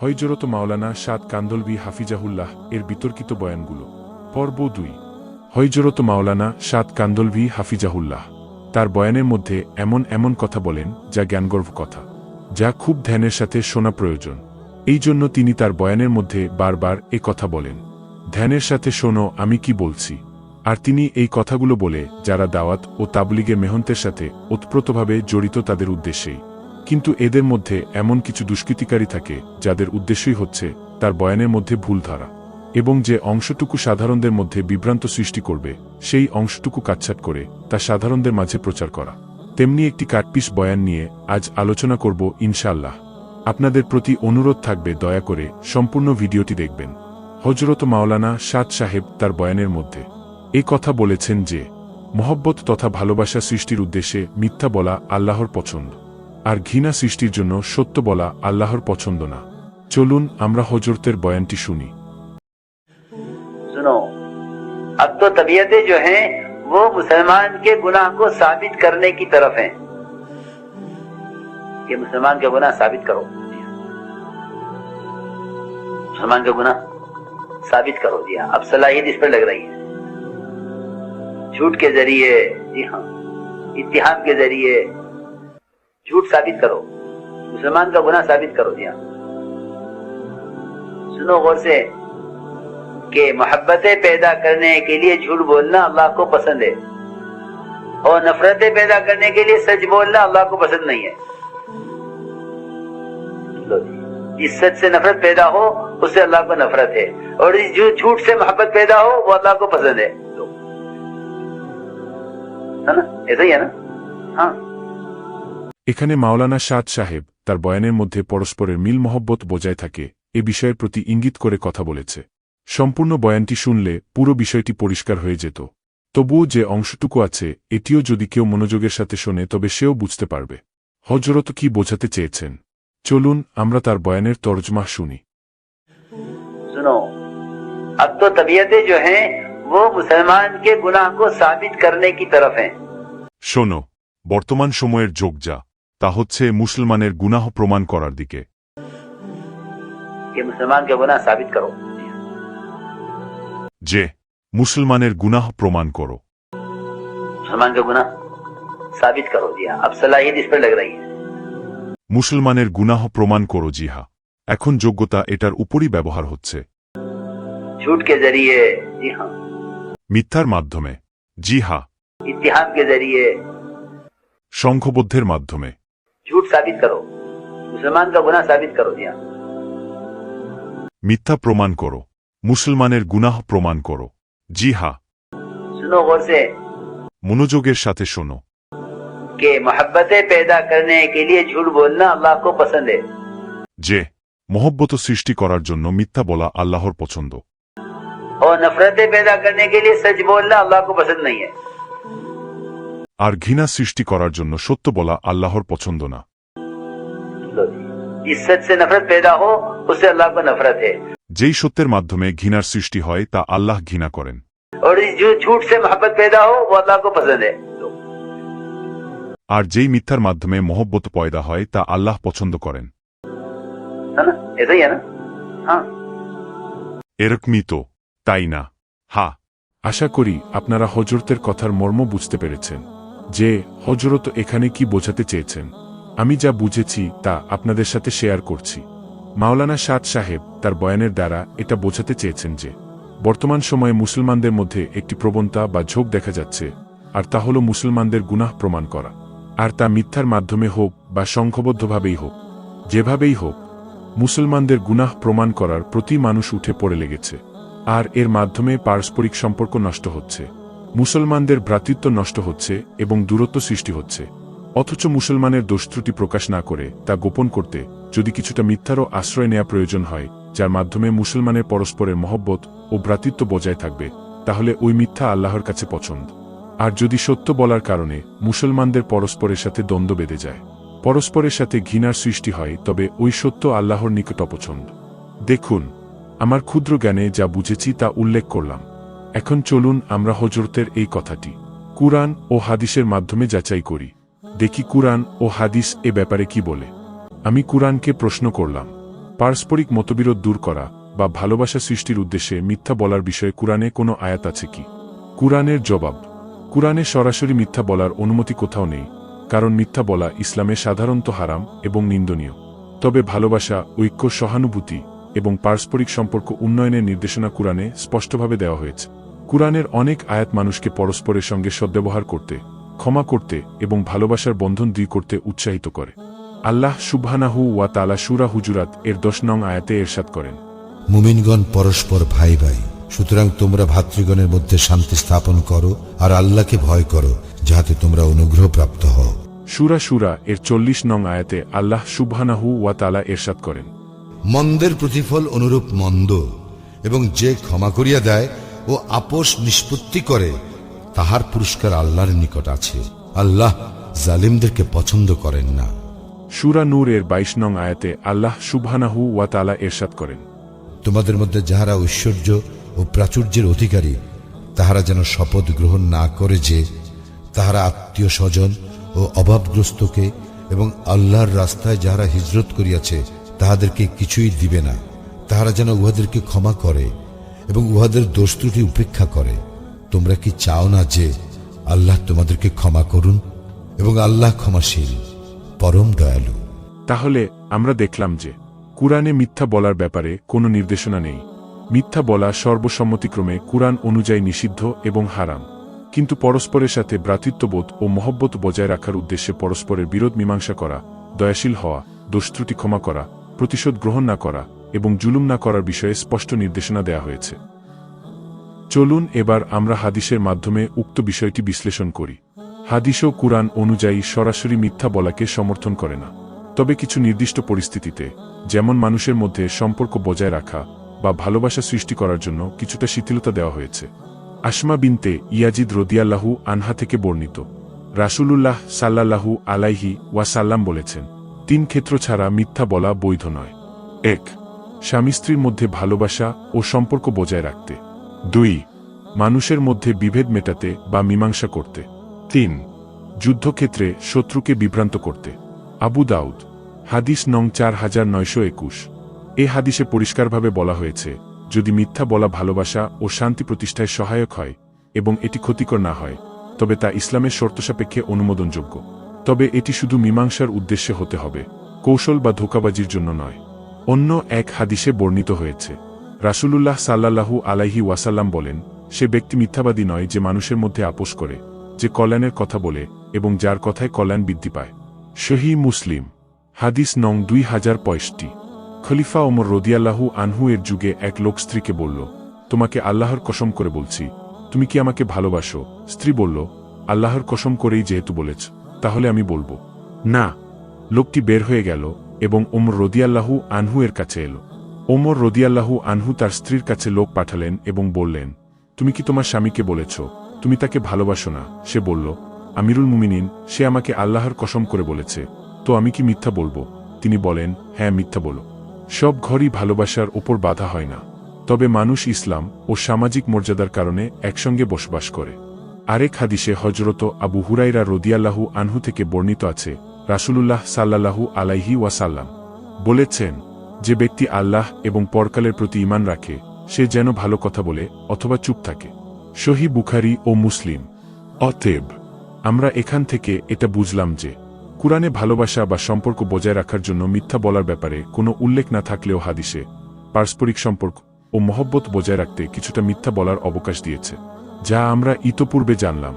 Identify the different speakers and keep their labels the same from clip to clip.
Speaker 1: হইজরত মাওলানা সাদ কান্দলবি হাফিজাহুল্লাহ এর বিতর্কিত বয়ানগুলো। পর্ব দুই। হইজরত মাওলানা সাদ কান্দলভি হাফিজাহুল্লাহ তার বয়ানের মধ্যে এমন এমন কথা বলেন, যা জ্ঞানগর্ভ কথা, যা খুব ধ্যানের সাথে শোনা প্রয়োজন। এই জন্য তিনি তার বয়ানের মধ্যে বারবার এ কথা বলেন, ধ্যানের সাথে শোনো, আমি কি বলছি? আর তিনি এই কথাগুলো বলে, যারা দাওয়াত ও তাবলিগের মেহন্তের সাথে ওতপ্রোতভাবে জড়িত তাদের উদ্দেশ্যেই। কিন্তু এদের মধ্যে এমন কিছু দুষ্কৃতিকারী থাকে, যাদের উদ্দেশ্যই হচ্ছে তার বয়ানের মধ্যে ভুল ধরা। এবং যে অংশটুকু সাধারণদের মধ্যে বিভ্রান্ত সৃষ্টি করবে, সেই অংশটুকু কাটছাট করে তা সাধারণদের মাঝে প্রচার করা। তেমনি একটি কাটপিস বয়ান নিয়ে আজ আলোচনা করব ইনশাল্লাহ আপনাদের প্রতি অনুরোধ থাকবে দয়া করে সম্পূর্ণ ভিডিওটি দেখবেন। হজরত মাওলানা সাদ সাহেব তার বয়ানের মধ্যে এই কথা বলেছেন যে, মহব্বত তথা ভালোবাসা সৃষ্টির উদ্দেশ্যে মিথ্যা বলা আল্লাহর পছন্দ। আর ঘৃণা সৃষ্টির জন্য সত্য বলা আল্লাহর পছন্দ না চলুন আমরা হজরতের বয়ানটি শুনি
Speaker 2: सुनो अब तो तबीयतें जो हैं वो मुसलमान के गुनाह को साबित करने की तरफ हैं कि मुसलमान का गुनाह साबित करो मुसलमान का गुनाह साबित करो जी हाँ अब सलाहियत इस पर लग रही है झूठ के जरिए जी हाँ इतिहाद के जरिए جھوٹ ثابت کرو، مسلمان کا گناہ ثابت کرو دیا۔ سنو غور سے کہ محبتیں پیدا کرنے کے لیے جھوٹ بولنا اللہ کو پسند ہے، اور نفرتیں پیدا کرنے کے لیے سچ بولنا اللہ کو پسند نہیں ہے۔ جی، جس سچ سے نفرت پیدا ہو، اس سے اللہ کو نفرت ہے، اور اس جھوٹ سے محبت پیدا ہو، وہ اللہ کو پسند ہے۔ ایسا ہی ہے نا؟ ہاں۔
Speaker 1: এখানে মাওলানা সাদ সাহেব তার বয়ানের মধ্যে পরস্পরের মিল মহব্বত বজায় থাকে এ বিষয়ের প্রতি ইঙ্গিত করে কথা বলেছে সম্পূর্ণ বয়ানটি শুনলে পুরো বিষয়টি পরিষ্কার হয়ে যেত তবুও যে অংশটুকু আছে এটিও যদি কেউ মনোযোগের সাথে শোনে তবে সেও বুঝতে পারবে হজরত কি বোঝাতে চেয়েছেন চলুন আমরা তার বয়ানের তর্জমা শুনি
Speaker 2: सुनो अब तो तबीयतें जो हैं वो मुसलमान के गुनाह को साबित करने की तरफ हैं
Speaker 3: শোনো বর্তমান সময়ের যোগ যা তা হচ্ছে মুসলমানের গুনাহ প্রমাণ করার দিকে। যে মুসলমানের গুনাহ প্রমাণ করো। মুসলমানের গুনাহ প্রমাণ করো জিহা এখন যোগ্যতা এটার উপরই ব্যবহার হচ্ছে। মিথ্যার মাধ্যমে জিহা।
Speaker 2: ইতিহাস জরিয়ে
Speaker 3: সংঘবদ্ধের মাধ্যমে।
Speaker 2: झूठ साबित करो मुसलमान का गुनाह साबित करो जी हाँ
Speaker 3: মিথ্যা প্রমাণ করো মুসলমানের গুনাহ প্রমাণ করো জিহা
Speaker 2: सुनो गौर से
Speaker 3: মনোযোগের সাথে শোনো
Speaker 2: कि मोहब्बतें पैदा करने के लिए झूठ बोलना अल्लाह को पसंद है
Speaker 3: যে মহব্বত সৃষ্টি করার জন্য মিথ্যা বলা আল্লাহর পছন্দ
Speaker 2: और नफरतें पैदा करने के लिए सच बोलना अल्लाह को पसंद नहीं है
Speaker 3: আর ঘৃণা সৃষ্টি করার জন্য সত্য বলা আল্লাহর পছন্দ না
Speaker 2: लो जी। जिस सच से नफरत पैदा हो उससे अल्लाह को नफरत है
Speaker 3: যেই সত্যের মাধ্যমে ঘৃণার সৃষ্টি হয় তা আল্লাহ ঘৃণা करें
Speaker 2: और इस झूठ झूठ से मोहब्बत पैदा हो वो अल्लाह को पसंद है लो।
Speaker 3: আর যেই মিথ্যার মাধ্যমে মহব্বত পয়দা হয় তা আল্লাহ পছন্দ করেন
Speaker 2: है ना ऐसा ही है ना हाँ
Speaker 3: এরকমই তো তাই না হা
Speaker 1: আশা করি আপনারা হজরতের কথার মর্ম বুঝতে পেরেছেন যে হজরত এখানে কি বোঝাতে চেয়েছেন আমি যা বুঝেছি তা আপনাদের সাথে শেয়ার করছি। মাওলানা সাদ সাহেব তার বয়ানের দ্বারা এটা বোঝাতে চেয়েছেন যে, বর্তমান সময়ে মুসলমানদের মধ্যে একটি প্রবণতা বা ঝোঁক দেখা যাচ্ছে, আর তা হল মুসলমানদের গুনাহ প্রমাণ করা। আর তা মিথ্যার মাধ্যমে হোক বা সংঘবদ্ধভাবেই হোক, যেভাবেই হোক, মুসলমানদের গুনাহ প্রমাণ করার প্রতি মানুষ উঠে পড়ে লেগেছে। আর এর মাধ্যমে পারস্পরিক সম্পর্ক নষ্ট হচ্ছে, মুসলমানদের ভ্রাতৃত্ব নষ্ট হচ্ছে এবং দূরত্ব সৃষ্টি হচ্ছে। অথচ মুসলমানের দোষত্রুটি প্রকাশ না করে তা গোপন করতে যদি কিছুটা মিথ্যারও আশ্রয় নেওয়া প্রয়োজন হয়, যার মাধ্যমে মুসলমানের পরস্পরের মহব্বত ও ভ্রাতৃত্ব বজায় থাকবে, তাহলে ওই মিথ্যা আল্লাহর কাছে পছন্দ। আর যদি সত্য বলার কারণে মুসলমানদের পরস্পরের সাথে দ্বন্দ্ব বেঁধে যায়, পরস্পরের সাথে ঘৃণার সৃষ্টি হয়, তবে ওই সত্য আল্লাহর নিকট অপছন্দ। দেখুন, আমার ক্ষুদ্র জ্ঞানে যা বুঝেছি তা উল্লেখ করলাম। এখন চলুন আমরা হজরতের এই কথাটি, কুরআন ও হাদিসের মাধ্যমে যাচাই করি। দেখি কুরআন ও হাদিস এ ব্যাপারে কি বলে। আমি কুরআনকে প্রশ্ন করলাম, পারস্পরিক মতবিরোধ দূর করা বা ভালোবাসা সৃষ্টির উদ্দেশ্যে মিথ্যা বলার বিষয়ে কুরআনে কোনো আয়াত আছে কি? কুরআনের জবাব, কুরআনে সরাসরি মিথ্যা বলার অনুমতি কোথাও নেই, কারণ মিথ্যা বলা ইসলামে সাধারণত হারাম এবং নিন্দনীয়। তবে ভালোবাসা, ঐক্য, সহানুভূতি এবং পারস্পরিক সম্পর্ক উন্নয়নের নির্দেশনা কুরআনে স্পষ্টভাবে দেওয়া হয়েছে। কুরআনের অনেক আয়াত মানুষকে পরস্পরের সঙ্গে সদ্ব্যবহার করতে ক্ষমা করতে এবং ভালোবাসার বন্ধন দৃঢ় করতে উৎসাহিত করে। আল্লাহ সুবহানাহু ওয়া তালা সুরা হুজুরাত এর দশ নং আয়াতে এরশাদ করেন।
Speaker 4: মুমিনগণ পরস্পর ভাই ভাই সুতরাং তোমরা ভাতৃগণের মধ্যে শান্তি স্থাপন করো আর আল্লাহকে ভয় করো যাহাতে তোমরা অনুগ্রহ প্রাপ্ত হও।
Speaker 1: সুরা সুরা এর চল্লিশ নং আয়াতে আল্লাহ সুবহানাহু ওয়া তালা এরশাদ করেন।
Speaker 4: মন্দের প্রতিফল অনুরূপ মন্দ এবং যে ক্ষমা করিয়া দেয় ও আপোষ নিষ্পত্তি করে তাহার পুরস্কার আল্লাহর নিকট আছে। আল্লাহ জালিমদেরকে পছন্দ করেন না।
Speaker 1: সুরা নূর এর বাইশ নং আয়াতে আল্লাহ সুবহানাহু ওয়া তালা এরশাদ করেন।
Speaker 4: তোমাদের মধ্যে যাহারা ঐশ্বর্য ও প্রাচুর্যের অধিকারী তাহারা যেন শপথ গ্রহণ না করে যে তাহারা আত্মীয় স্বজন ও অভাবগ্রস্তকে এবং আল্লাহর রাস্তায় যাহারা হিজরত করিয়াছে তাহাদেরকে কিছুই দিবে না। তাহারা যেন উহাদেরকে ক্ষমা করে এবং উহাদের দোষ ত্রুটি উপেক্ষা করে। তোমরা কি চাও না যে আল্লাহ তোমাদেরকে ক্ষমা করুন এবং আল্লাহ ক্ষমাশীল, পরম দয়ালু?
Speaker 1: তাহলে আমরা দেখলাম যে কুরআনে মিথ্যা বলার ব্যাপারে কোনো নির্দেশনা নেই। মিথ্যা বলা সর্বসম্মতিক্রমে কুরআন অনুযায়ী নিষিদ্ধ এবং হারাম। কিন্তু পরস্পরের সাথে ভ্রাতৃত্ববোধ ও মহব্বত বজায় রাখার উদ্দেশ্যে পরস্পরের বিরোধ মীমাংসা করা, দয়াশীল হওয়া দোষত্রুটি ক্ষমা করা, প্রতিশোধ গ্রহণ না করা এবং জুলুম না করার বিষয়ে স্পষ্ট নির্দেশনা দেওয়া হয়েছে। চলুন এবার আমরা হাদিসের মাধ্যমে উক্ত বিষয়টি বিশ্লেষণ করি। হাদিস ও কুরআন অনুযায়ী সরাসরি মিথ্যা বলাকে সমর্থন করে না। তবে কিছু নির্দিষ্ট পরিস্থিতিতে, যেমন মানুষের মধ্যে সম্পর্ক বজায় রাখা বা ভালোবাসা সৃষ্টি করার জন্য কিছুটা শিথিলতা দেওয়া হয়েছে। আসমা বিনতে ইয়াজিদ রদিয়াল্লাহু আনহা থেকে বর্ণিত, রাসূলুল্লাহ সাল্লাল্লাহু আলাইহি ওয়াসাল্লাম বলেছেন, তিন ক্ষেত্র ছাড়া মিথ্যা বলা বৈধ নয়। এক, স্বামী স্ত্রীর মধ্যে ভালোবাসা ও সম্পর্ক বজায় রাখতে। দুই, মানুষের মধ্যে বিভেদ মেটাতে বা মীমাংসা করতে। তিন, যুদ্ধক্ষেত্রে শত্রুকে বিভ্রান্ত করতে। আবু দাউদ, হাদিস নং চার হাজার নয়শো একুশ। এ হাদিসে পরিষ্কারভাবে বলা হয়েছে, যদি মিথ্যা বলা ভালোবাসা ও শান্তি প্রতিষ্ঠায় সহায়ক হয় এবং এটি ক্ষতিকর না হয়, তবে তা ইসলামের শর্ত সাপেক্ষে অনুমোদনযোগ্য। তবে এটি শুধু মীমাংসার উদ্দেশ্যে হতে হবে, কৌশল বা ধোকাবাজির জন্য নয়। অন্য এক হাদিসে বর্ণিত হয়েছে রাসূলুল্লাহ সাল্লাল্লাহু আলাইহি ওয়াসাল্লাম বলেন, সে ব্যক্তি মিথ্যাবাদী নয় যে মানুষের মধ্যে আপোষ করে, যে কল্যাণের কথা বলে এবং যার কথায় কল্যাণ বৃদ্ধি পায়। শহী মুসলিম, হাদিস নং দুই হাজার পঁয়ষট্টি। খলিফা ওমর রদিয়াল্লাহু আনহু এর যুগে এক লোক স্ত্রীকে বলল, তোমাকে আল্লাহর কসম করে বলছি, তুমি কি আমাকে ভালোবাসো? স্ত্রী বলল, আল্লাহর কসম করেই যেহেতু বলেছ, তাহলে আমি বলব। না। লোকটি বের হয়ে গেল এবং ওমর রদিয়াল্লাহু আনহু এর কাছে এলো। ওমর রদিয়াল্লাহু আনহু তার স্ত্রীর কাছে লোক পাঠালেন এবং বললেন, তুমি কি তোমার স্বামীকে বলেছ? তুমি তাকে ভালোবাসো না। সে বলল, আমিরুল মুমিনিন, সে আমাকে আল্লাহর কসম করে বলেছে। তো আমি কি মিথ্যা বলব? তিনি বলেন হ্যাঁ মিথ্যা বলো। সব ঘরই ভালোবাসার ওপর বাধা হয় না। তবে মানুষ ইসলাম ও সামাজিক মর্যাদার কারণে একসঙ্গে বসবাস করে। আরেক হাদিসে হজরত আবু হুরাইরা রদিয়াল্লাহু আনহু থেকে বর্ণিত আছে, রাসূলুল্লাহ সাল্লাল্লাহু আলাইহি ওয়াসাল্লাম বলেছেন যে ব্যক্তি আল্লাহ এবং পরকালের প্রতি ঈমান রাখে, সে যেন ভালো কথা বলে অথবা চুপ থাকে। সহি বুখারি ও মুসলিম। অতএব, আমরা এখান থেকে এটা বুঝলাম যে, কুরআনে ভালোবাসা বা সম্পর্ক বজায় রাখার জন্য মিথ্যা বলার ব্যাপারে কোনো উল্লেখ না থাকলেও হাদিসে পারস্পরিক সম্পর্ক ও মহব্বত বজায় রাখতে কিছুটা মিথ্যা বলার অবকাশ দিয়েছে। যা আমরা ইতপূর্বে জানলাম।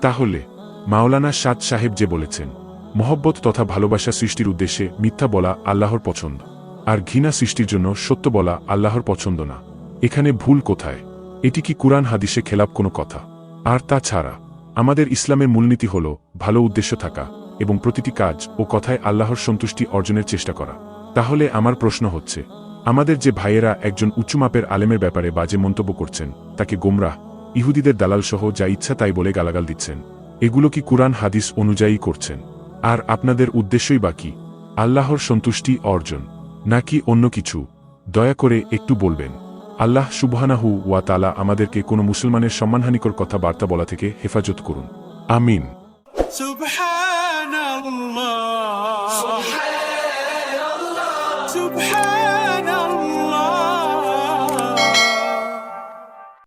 Speaker 1: তাহলে, মাওলানা সাদ সাহেব যে বলেছেন, মহব্বত তথা ভালোবাসা সৃষ্টির উদ্দেশ্যে মিথ্যা বলা আল্লাহর পছন্দ। আর ঘৃণা সৃষ্টির জন্য সত্য বলা আল্লাহর পছন্দ না। এখানে ভুল কোথায়? এটি কি কুরআন হাদিসে খেলাপ কোনো কথা? আর তা ছাড়া, আমাদের ইসলামের মূলনীতি হল ভালো উদ্দেশ্য থাকা এবং প্রতিটি কাজ ও কথায় আল্লাহর সন্তুষ্টি অর্জনের চেষ্টা করা। তাহলে আমার প্রশ্ন হচ্ছে, আমাদের যে ভাইয়েরা একজন উচ্চমাপের আলেমের ব্যাপারে বাজে মন্তব্য করছেন, তাকে গোমরাহ, ইহুদিদের দালাল সহ যা ইচ্ছা তাই বলে গালাগাল দিচ্ছেন, এগুলো কি কুরআন হাদিস অনুযায়ী করছেন? আর আপনাদের উদ্দেশ্যই বাকি আল্লাহর সন্তুষ্টি অর্জন। নাকি অন্য কিছু? দয়া করে একটু বলবেন। আল্লাহ সুবহানাহু ওয়া তালা আমাদেরকে কোনো মুসলমানের সম্মানহানিকর কথা বার্তা বলা থেকে হেফাজত করুন। আমিন।